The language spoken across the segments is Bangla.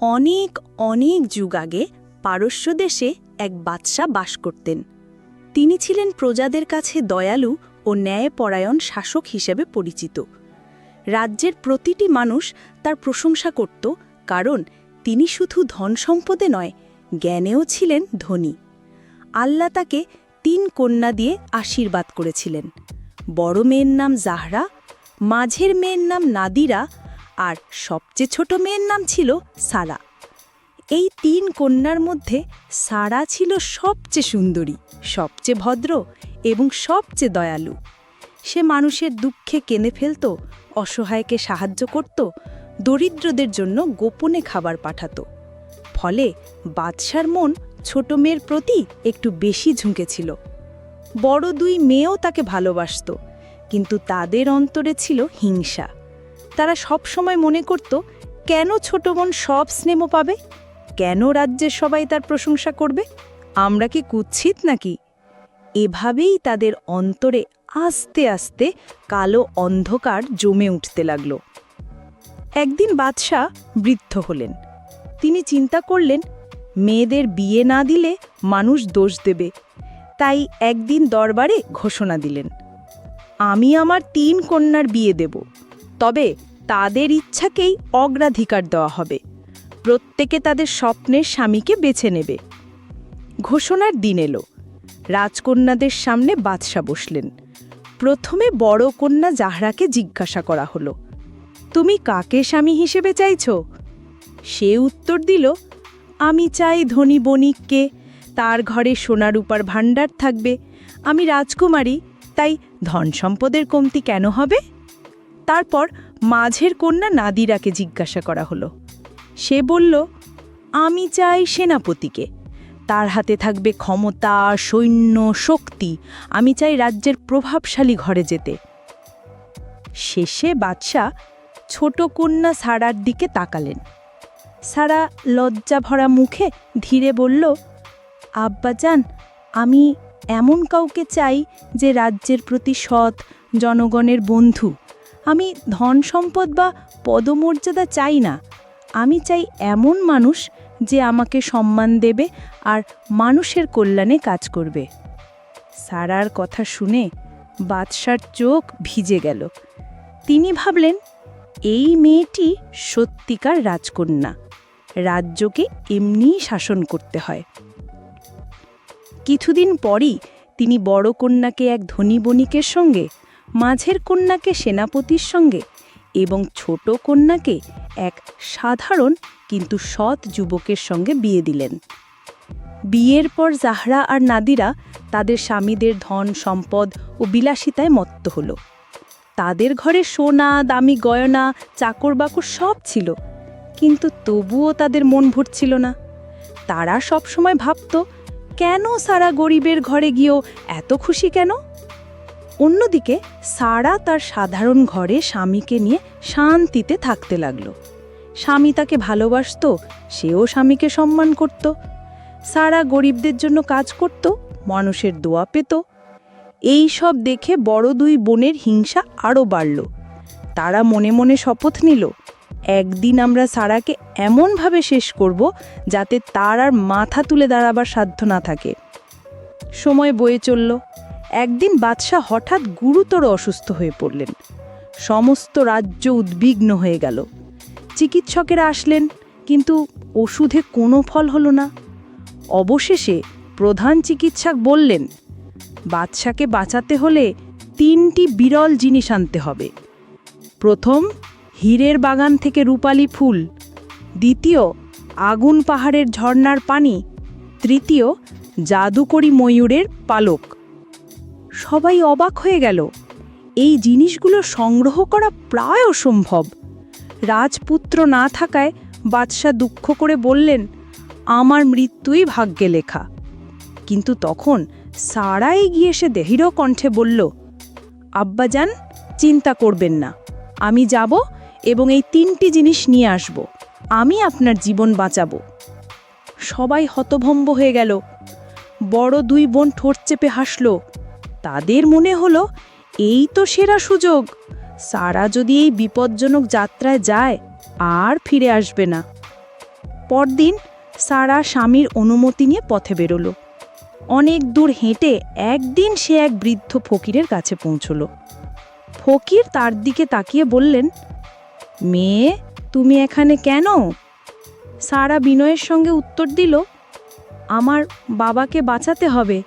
অনেক অনেক যুগ আগে পারস্য দেশে এক বাদশাহ বাস করতেন। তিনি ছিলেন প্রজাদের কাছে দয়ালু ও ন্যায়পরায়ণ শাসক হিসেবে পরিচিত। রাজ্যের প্রতিটি মানুষ তার প্রশংসা করত, কারণ তিনি শুধু ধন সম্পদে নয়, জ্ঞানেও ছিলেন ধনী। আল্লাহ তাকে তিন কন্যা দিয়ে আশীর্বাদ করেছিলেন। বড় মেয়ের নাম জাহরা, মাঝের মেয়ের নাম নাদিরা আর সবচেয়ে ছোট মেয়ের নাম ছিল সারা। এই তিন কন্যার মধ্যে সারা ছিল সবচেয়ে সুন্দরী, সবচেয়ে ভদ্র এবং সবচেয়ে দয়ালু। সে মানুষের দুঃখে কেঁদে ফেলত, অসহায়কে সাহায্য করত, দরিদ্রদের জন্য গোপনে খাবার পাঠাতো। ফলে বাদশার মন ছোট মেয়ের প্রতি একটু বেশি ঝুঁকেছিল। বড় দুই মেয়েও তাকে ভালোবাসত, কিন্তু তাদের অন্তরে ছিল হিংসা। তারা সব সময় মনে করত, কেন ছোট বোন সব স্নেহ পাবে? কেন রাজ্যের সবাই তার প্রশংসা করবে? আমরা কি কুৎসিত নাকি? এভাবেই তাদের অন্তরে আস্তে আস্তে কালো অন্ধকার জমে উঠতে লাগল। একদিন বাদশাহ বৃদ্ধ হলেন। তিনি চিন্তা করলেন, মেয়েদের বিয়ে না দিলে মানুষ দোষ দেবে। তাই একদিন দরবারে ঘোষণা দিলেন, আমি আমার তিন কন্যার বিয়ে দেব। তবে তাদের ইচ্ছাকেই অগ্রাধিকার দেওয়া হবে। প্রত্যেকে তাদের স্বপ্নের স্বামীকে বেছে নেবে। ঘোষণার দিন এলো। রাজকন্যাদের সামনে বাদশা বসলেন। প্রথমে বড় কন্যা জাহরাকে জিজ্ঞাসা করা হলো, তুমি কাকে স্বামী হিসেবে চাইছ? সে উত্তর দিল, আমি চাই ধনী বণিককে। তার ঘরে সোনা রূপার ভাণ্ডার থাকবে। আমি রাজকুমারী, তাই ধন সম্পদের কমতি কেন হবে? তারপর মাঝের কন্যা নাদিরাকে জিজ্ঞাসা করা হলো। সে বলল, আমি চাই সেনাপতিকে। তার হাতে থাকবে ক্ষমতা, সৈন্য, শক্তি। আমি চাই রাজ্যের প্রভাবশালী ঘরে যেতে। শেষে বাদশাহ ছোট কন্যা সারার দিকে তাকালেন। সারা লজ্জা ভরা মুখে ধীরে বলল আব্বাজান আমি এমন কাউকে চাই যে রাজ্যের প্রতি সৎ, জনগণের বন্ধু। আমি ধন সম্পদ বা পদমর্যাদা চাই না। আমি চাই এমন মানুষ যে আমাকে সম্মান দেবে আর মানুষের কল্যাণে কাজ করবে। সারার কথা শুনে বাদশার চোখ ভিজে গেল। তিনি ভাবলেন, এই মেয়েটি সত্যিকার রাজকন্যা। রাজ্যকে এমনিই শাসন করতে হয়। কিছুদিন পরই তিনি বড় কন্যাকে এক ধনী বণিকের সঙ্গে মাঝের কন্যাকে সেনাপতির সঙ্গে এবং ছোট কন্যাকে এক সাধারণ কিন্তু সৎ যুবকের সঙ্গে বিয়ে দিলেন। বিয়ের পর জাহরা আর নাদিরা তাদের স্বামীদের ধন, সম্পদ ও বিলাসিতায় মত্ত হল। তাদের ঘরে সোনা, দামি গয়না, চাকর বাকর সব ছিল, কিন্তু তবুও তাদের মন ভরছিল না। তারা সব সময় ভাবত, কেন সারা গরিবের ঘরে গিয়েও এত খুশি কেন? অন্যদিকে, সারা তার সাধারণ ঘরে স্বামীকে নিয়ে শান্তিতে থাকতে লাগল। স্বামী তাকে ভালোবাসত, সেও স্বামীকে সম্মান করত। সারা গরিবদের জন্য কাজ করত, মানুষের দোয়া পেত। এই সব দেখে বড় দুই বোনের হিংসা আরও বাড়ল। তারা মনে মনে শপথ নিল, একদিন আমরা সারাকে এমনভাবে শেষ করব যাতে তার আর মাথা তুলে দাঁড়াবার সাধ্য না থাকে। সময় বয়ে চলল। একদিন বাদশাহ হঠাৎ গুরুতর অসুস্থ হয়ে পড়লেন। সমস্ত রাজ্য উদ্বিগ্ন হয়ে গেল। চিকিৎসকেরা আসলেন, কিন্তু ওষুধে কোনো ফল হলো না। অবশেষে প্রধান চিকিৎসক বললেন, বাদশাকে বাঁচাতে হলে তিনটি বিরল জিনিস আনতে হবে। প্রথম, হীরের বাগান থেকে রূপালি ফুল। দ্বিতীয়, আগুন পাহাড়ের ঝর্ণার পানি। তৃতীয়, জাদুকরি ময়ূরের পালক। সবাই অবাক হয়ে গেল। এই জিনিসগুলো সংগ্রহ করা প্রায় অসম্ভব। রাজপুত্র না থাকায় বাদশাহ দুঃখ করে বললেন, আমার মৃত্যুই ভাগ্যে লেখা। কিন্তু তখন সারা গিয়ে সে দেহির কণ্ঠে বলল, আব্বাজান, চিন্তা করবেন না। আমি যাব এবং এই তিনটি জিনিস নিয়ে আসব। আমি আপনার জীবন বাঁচাবো। সবাই হতভম্ব হয়ে গেল। বড় দুই বোন ঠোঁট চেপে হাসল তাদের মনে হলো, এই তো সেরা সুযোগ। সারা যদি এই বিপজ্জনক যাত্রায় যায়, আর ফিরে আসবে না। পরদিন সারা স্বামীর অনুমতি নিয়ে পথে বেরোলো। অনেক দূর হেঁটে একদিন সে এক বৃদ্ধ ফকিরের কাছে পৌঁছল। ফকির তার দিকে তাকিয়ে বললেন, মেয়ে, তুমি এখানে কেন? সারা বিনয়ের সঙ্গে উত্তর দিল, আমার বাবাকে বাঁচাতে হবে।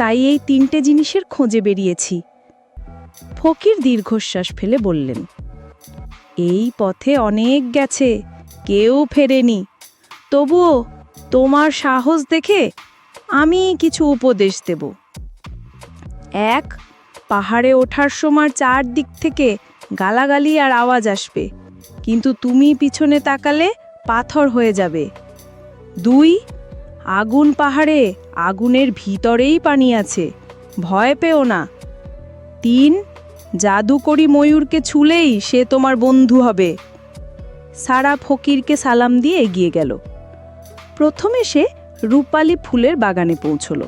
তাই এই তিনটে জিনিসের খোঁজে বেরিয়েছি। ফকির দীর্ঘশ্বাস ফেলে বললেন, এই পথে অনেক গেছে, কেউ ফেরেনি। তবুও তোমার সাহস দেখে আমি কিছু উপদেশ দেব। এক, পাহাড়ে ওঠার সময় চারদিক থেকে গালাগালি আর আওয়াজ আসবে, কিন্তু তুমি পিছনে তাকালে পাথর হয়ে যাবে। দুই, আগুন পাহাড়ে আগুনের ভিতরেই পানি আছে। ভয় পেও না। তিন, জাদুকরি ময়ূরকে ছুলেই সে তোমার বন্ধু হবে। সারা ফকিরকে সালাম দিয়ে এগিয়ে গেল। প্রথমে সে রূপালি ফুলের বাগানে পৌঁছল।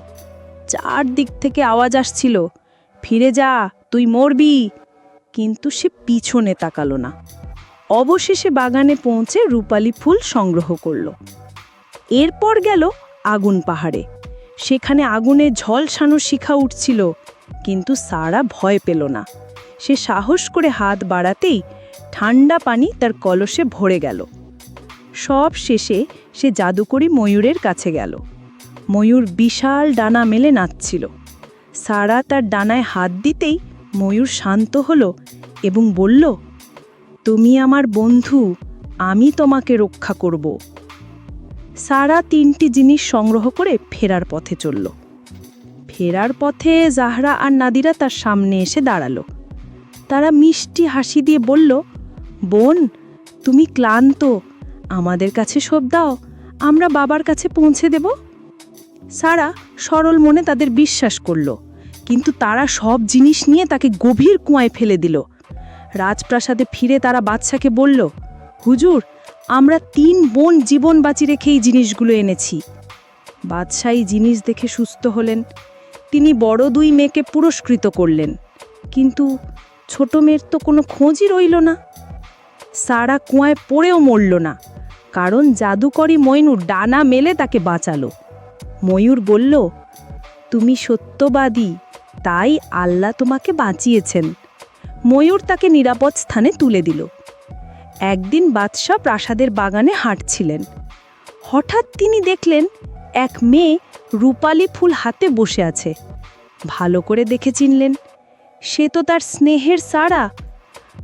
চারদিক থেকে আওয়াজ আসছিল, ফিরে যা, তুই মরবি। কিন্তু সে পিছনে তাকালো না। অবশেষে বাগানে পৌঁছে রূপালি ফুল সংগ্রহ করল। এরপর গেল আগুন পাহাড়ে। সেখানে আগুনে ঝলসানোর শিখা উঠছিল, কিন্তু সারা ভয় পেল না। সে সাহস করে হাত বাড়াতেই ঠান্ডা পানি তার কলসে ভরে গেল। সব শেষে সে জাদুকরি ময়ূরের কাছে গেল। ময়ূর বিশাল ডানা মেলে নাচছিল। সারা তার ডানায় হাত দিতেই ময়ূর শান্ত হলো এবং বলল, তুমি আমার বন্ধু, আমি তোমাকে রক্ষা করব। সারা তিনটি জিনিস সংগ্রহ করে ফেরার পথে চলল। ফেরার পথে জাহরা আর নাদিরা তার সামনে এসে দাঁড়াল। তারা মিষ্টি হাসি দিয়ে বলল, বোন, তুমি ক্লান্ত। আমাদের কাছে সব দাও, আমরা বাবার কাছে পৌঁছে দেব। সারা সরল মনে তাদের বিশ্বাস করল, কিন্তু তারা সব জিনিস নিয়ে তাকে গভীর কুয়ায় ফেলে দিল। রাজপ্রাসাদে ফিরে তারা বাদশাকে বলল, হুজুর আমরা তিন বোন জীবন বাঁচি রেখে এই জিনিসগুলো এনেছি। বাদশাহ জিনিস দেখে সুস্থ হলেন। তিনি বড় দুই মেয়েকে পুরস্কৃত করলেন। কিন্তু ছোট মেয়ের তো কোনো খোঁজই রইল না। সারা কুয়ায় পড়েও মরল না। কারণ জাদুকরি ময়ূর ডানা মেলে তাকে বাঁচালো। ময়ূর বলল, তুমি সত্যবাদী, তাই আল্লাহ তোমাকে বাঁচিয়েছেন। ময়ূর তাকে নিরাপদ স্থানে তুলে দিল। একদিন বাদশাহ প্রাসাদের বাগানে হাঁটছিলেন। হঠাৎ তিনি দেখলেন এক মেয়ে রূপালি ফুল হাতে বসে আছে। ভালো করে দেখে চিনলেন, সে তো তার স্নেহের সারা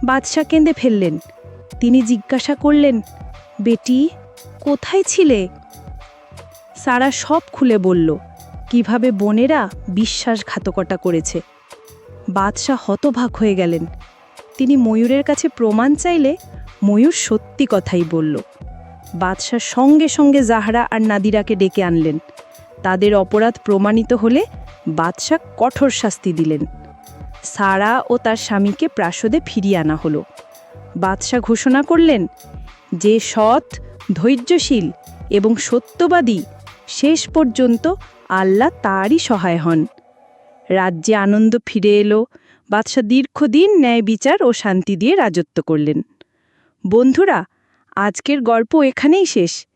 বাদশাহ কেঁদে ফেললেন। তিনি জিজ্ঞাসা করলেন, বেটি, কোথায় ছিলে? সারা সব খুলে বলল, কীভাবে বোনেরা বিশ্বাসঘাতকতা করেছে? বাদশাহ হতভাগ হয়ে গেলেন। তিনি ময়ূরের কাছে প্রমাণ চাইলে ময়ূর সত্যি কথাই বলল। বাদশাহ সঙ্গে সঙ্গে জাহরা আর নাদিরাকে ডেকে আনলেন। তাদের অপরাধ প্রমাণিত হলে বাদশাহ কঠোর শাস্তি দিলেন। সারা ও তার স্বামীকে প্রাসদে ফিরিয়ে আনা হলো। বাদশাহ ঘোষণা করলেন, যে সৎ, ধৈর্যশীল এবং সত্যবাদী, শেষ পর্যন্ত আল্লাহ তারই সহায় হন। রাজ্যে আনন্দ ফিরে এলো। বাদশাহ দীর্ঘদিন ন্যায় বিচার ও শান্তি দিয়ে রাজত্ব করলেন। বন্ধুরা, আজকের গল্প এখানেই শেষ।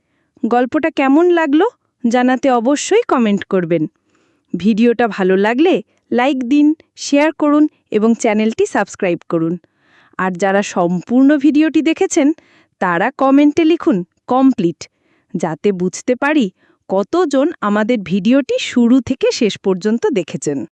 গল্পটা কেমন লাগল জানাতে অবশ্যই কমেন্ট করবেন। ভিডিওটা ভালো লাগলে লাইক দিন, শেয়ার করুন এবং চ্যানেলটি সাবস্ক্রাইব করুন। আর যারা সম্পূর্ণ ভিডিওটি দেখেছেন, তারা কমেন্টে লিখুন, কমপ্লিট যাতে বুঝতে পারি কতজন আমাদের ভিডিওটি শুরু থেকে শেষ পর্যন্ত দেখেছেন।